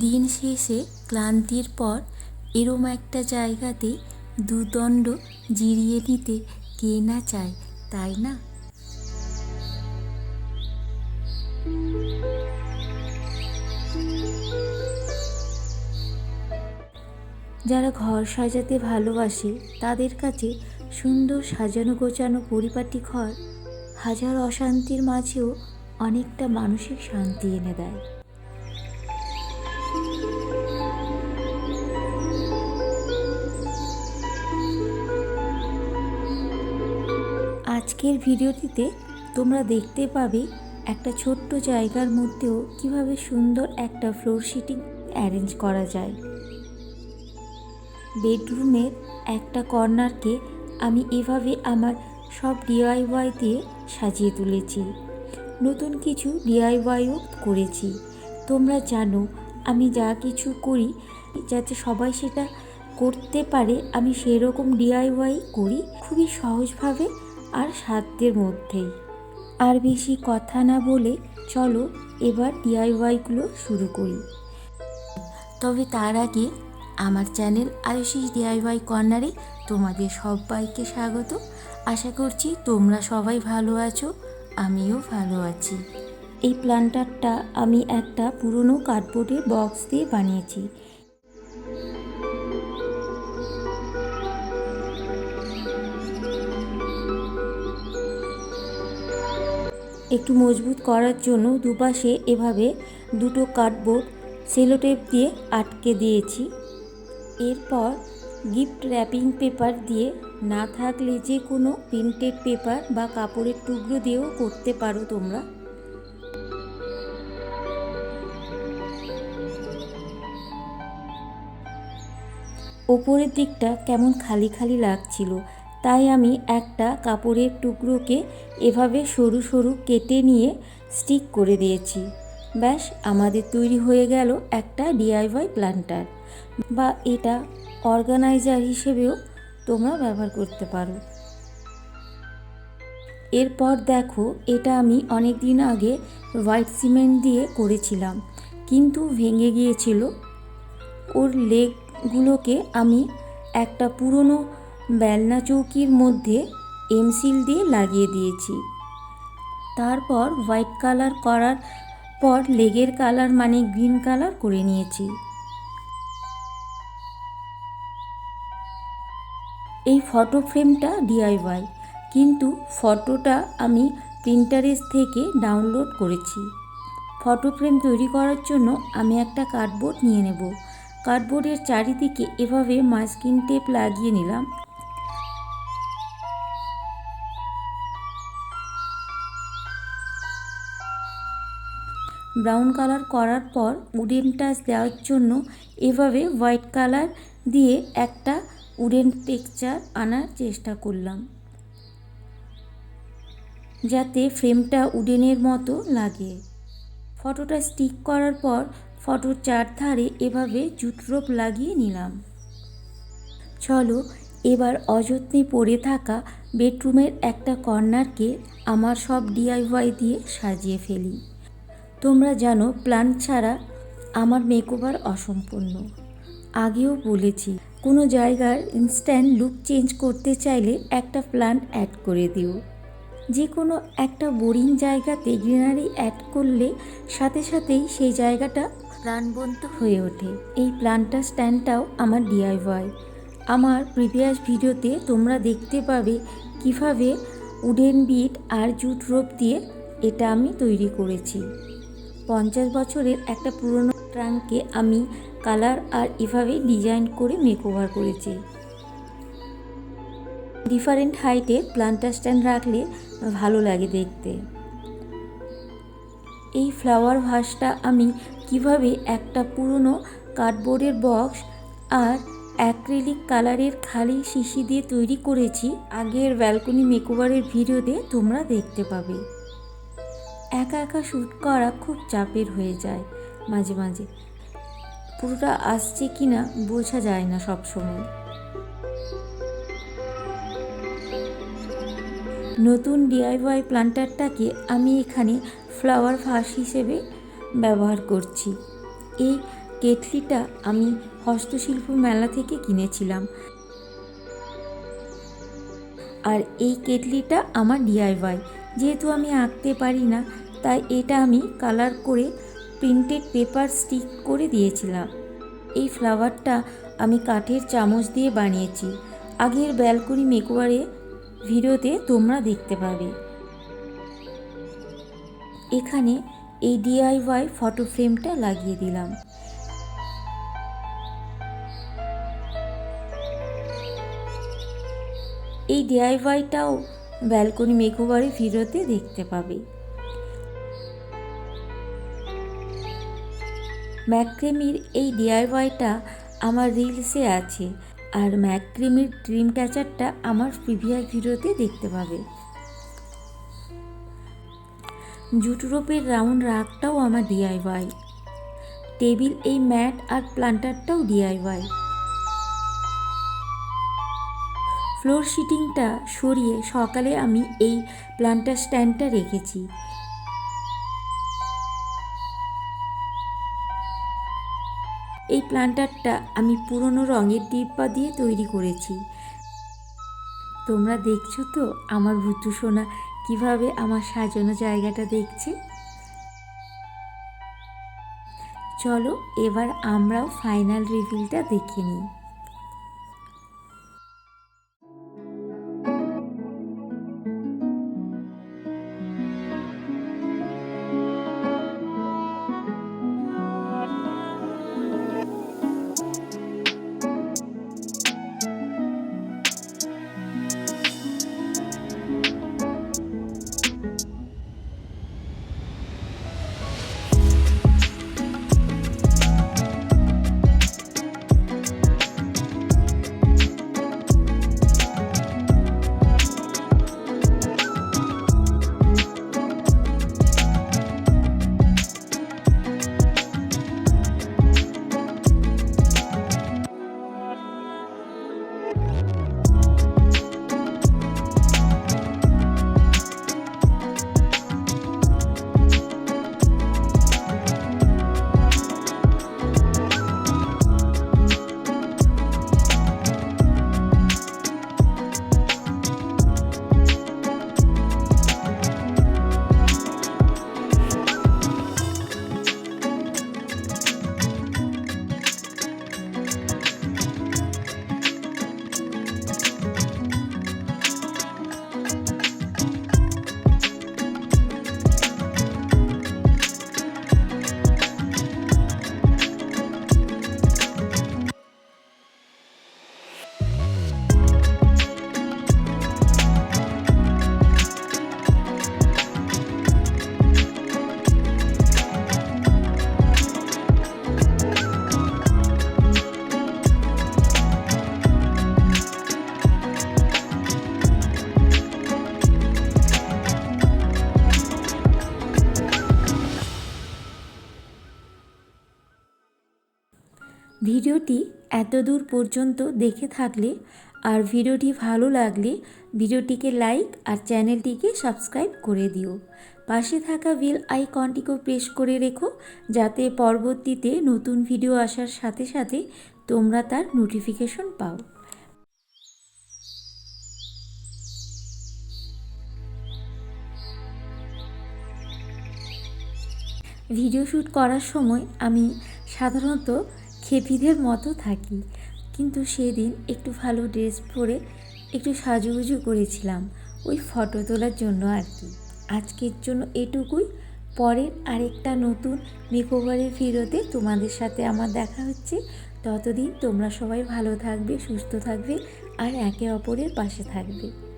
দিন শেষে ক্লান্তির পর এরম একটা জায়গাতে দুদণ্ড জিরিয়ে নিতে কে না চায়, তাই না? যারা ঘর সাজাতে ভালোবাসে, তাদের কাছে সুন্দর সাজানো গোছানো পরিপাটি ঘর হাজার অশান্তির মাঝেও অনেকটা মানসিক শান্তি এনে দেয়। আজকের ভিডিওটিতে তোমরা দেখতে পাবে একটা ছোট্ট জায়গার মধ্যেও কীভাবে সুন্দর একটা ফ্লোর সিটিং অ্যারেঞ্জ করা যায়। বেডরুমের একটা কর্নারকে আমি এভাবে আমার সব ডিআইওয়াই দিয়ে সাজিয়ে তুলেছি। নতুন কিছু ডিআইওয়াইও করেছি। তোমরা জানো, আমি যা কিছু করি যাতে সবাই সেটা করতে পারে, আমি সেরকম ডিআইওয়াই করি। খুবই সহজভাবে আর সাধ্যের মধ্যেই। আর বেশি কথা না বলে চলো এবার ডিআইওয়াইগুলো শুরু করি। তবে তার আগে আমার চ্যানেল আয়ুষী ডিআইওয়াই কর্নারে তোমাদের সবাইকে স্বাগত। আশা করছি তোমরা সবাই ভালো আছো, আমিও ভালো আছি। এই প্ল্যান্টারটা আমি একটা পুরনো কার্ডবোর্ডের বক্স দিয়ে বানিয়েছি। একটু মজবুত করার জন্য দুপাশে এভাবে দুটো কার্ডবোর্ড, সেলোটেপ দিয়ে আটকে দিয়েছি। এরপর গিফট র্যাপিং পেপার দিয়ে না থাকলে যে কোনো প্রিন্টেড পেপার বা কাপড়ের টুকরো দিয়েও করতে পারো তোমরা। ওপরের দিকটা কেমন খালি খালি লাগছিল। তাই আমি একটা কাপড়ের টুকরোকে এভাবে সরু সরু কেটে নিয়ে স্টিক করে দিয়েছি। ব্যাস, আমাদের তৈরি হয়ে গেল একটা ডিআইওয়াই প্ল্যান্টার বা এটা অর্গানাইজার হিসেবেও তোমরা ব্যবহার করতে পারো। এরপর দেখো, এটা আমি অনেক দিন আগে হোয়াইট সিমেন্ট দিয়ে করেছিলাম, কিন্তু ভেঙে গিয়েছিল। ওর লেগগুলোকে আমি একটা পুরনো বেলনা চৌকির মধ্যে এমসিল দিয়ে লাগিয়ে দিয়েছি। তারপর হোয়াইট কালার করার পর লেগের কালার মানে গ্রিন কালার করে নিয়েছি। এই ফটো ফ্রেমটা ডিআইওয়াই কিন্তু ফটোটা আমি প্রিন্টারেস থেকে ডাউনলোড করেছি। ফটো ফ্রেম তৈরি করার জন্য আমি একটা কার্ডবোর্ড নিয়ে নেব। কার্ডবোর্ডের চারিদিকে এভাবে মাস্কিন টেপ লাগিয়ে নিলাম। ব্রাউন কালার করার পর উডেন টাচ দেওয়ার জন্য এভাবে হোয়াইট কালার দিয়ে একটা উডেন টেক্সচার আনার চেষ্টা করলাম। যাতে ফ্রেমটা উডেনের মতো লাগে। ফটোটা স্টিক করার পর ফটোর চারধারে এভাবে জুটরোপ লাগিয়ে নিলাম। চলো, এবার অযত্নে পড়ে থাকা বেডরুমের একটা কর্নারকে আমার সব ডিআইওয়াই দিয়ে সাজিয়ে ফেলি। তোমরা জানো, প্ল্যান ছাড়া আমার মেকওভার অসম্পূর্ণ। আগেও বলেছি, কোনো জায়গার ইনস্ট্যান্ট লুক চেঞ্জ করতে চাইলে একটা প্ল্যান অ্যাড করে দিও। যে কোনো একটা বোরিং জায়গাতে গ্রিনারি অ্যাড করলে সাথে সাথেই সেই জায়গাটা প্রাণবন্ত হয়ে ওঠে। এই প্ল্যান্টার স্ট্যান্ডটাও আমার ডিআইওয়াই আমার প্রিভিয়াস ভিডিওতে তোমরা দেখতে পাবে কীভাবে উডেন বিট আর জুট রোপ দিয়ে এটা আমি তৈরি করেছি। পঞ্চাশ বছরের একটা পুরনো ট্রাঙ্ককে আমি কালার আর এভাবে ডিজাইন করে মেকওভার করেছি। ডিফারেন্ট হাইটে প্লান্টার স্ট্যান্ড রাখলে ভালো লাগে দেখতে। এই ফ্লাওয়ার ভাসটা আমি কীভাবে একটা পুরনো কার্ডবোর্ডের বক্স আর অ্যাক্রিলিক কালারের খালি শিশি দিয়ে তৈরি করেছি, আগের ব্যালকনি মেকওভারের ভিডিওতে তোমরা দেখতে পাবে। একা একা শ্যুট করা খুব চাপের হয়ে যায় মাঝে মাঝে। পুরোটা আসছে কি না বোঝা যায় না সব সময়। নতুন ডিআইওয়াই প্লান্টারটাকে আমি এখানে ফ্লাওয়ার ভাস হিসেবে ব্যবহার করছি। এই কেটলিটা আমি হস্তশিল্প মেলা থেকে কিনেছিলাম। আর এই কেটলিটা আমার ডিআইওয়াই যেহেতু আমি আঁকতে পারি না, তাই এটা আমি কালার করে প্রিন্টেড পেপার স্টিক করে দিয়েছিলাম। এই ফ্লাওয়ারটা আমি কাঠের চামচ দিয়ে বানিয়েছি। আগের ব্যালকনি মেকওভারে ভিডিওতে তোমরা দেখতে পাবে। এখানে এই ডিআইওয়াই ফটো ফ্রেমটা লাগিয়ে দিলাম। এই ডিআইওয়াইটাও ব্যালকনি মেকওভারে ভিডিওতে দেখতে পাবে। ম্যাক্রেমির এই ডিআইওয়াইটা আমার রিলসে আছে আর ম্যাক্রেমির ড্রিম ক্যাচারটা আমার প্রিভিয়াস ভিডিওতে দেখতে পাবে। জুট রোপের রাউন্ড রাগটাও আমার ডিআইওয়াই টেবিল এই ম্যাট আর প্লান্টারটাও ডিআইওয়াই ফ্লোর শিটিংটা সরিয়ে সকালে আমি এই প্লান্টার স্ট্যান্ডটা রেখেছি। এই প্লান্টারটা আমি পুরনো রঙের ডিব্বা দিয়ে তৈরি করেছি। তোমরা দেখছ তো আমার ভুতু সোনা কীভাবে আমার সাজানো জায়গাটা দেখছে? চলো এবার আমরাও ফাইনাল রিভিলটা দেখে নিই। এত দূর পর্যন্ত দেখে থাকলে আর ভিডিওটি ভালো লাগলে ভিডিওটিকে লাইক আর চ্যানেলটিকে সাবস্ক্রাইব করে দিও। পাশে থাকা বেল আইকনটিকেও প্রেস করে রেখো যাতে পরবর্তীতে নতুন ভিডিও আসার সাথে সাথে তোমরা তার নোটিফিকেশন পাও। ভিডিও শ্যুট করার সময় আমি সাধারণত খেপিদের মতো থাকি। কিন্তু সেদিন একটু ভালো ড্রেস পরে একটু সাজুগুজু করেছিলাম, ওই ফটো তোলার জন্য আর কি। আজকের জন্য এটুকুই। পরের আরেকটা নতুন মেকওভারের ভিডিওতে তোমাদের সাথে আমার দেখা হচ্ছে। ততদিন তোমরা সবাই ভালো থাকবে, সুস্থ থাকবে আর একে অপরের পাশে থাকবে।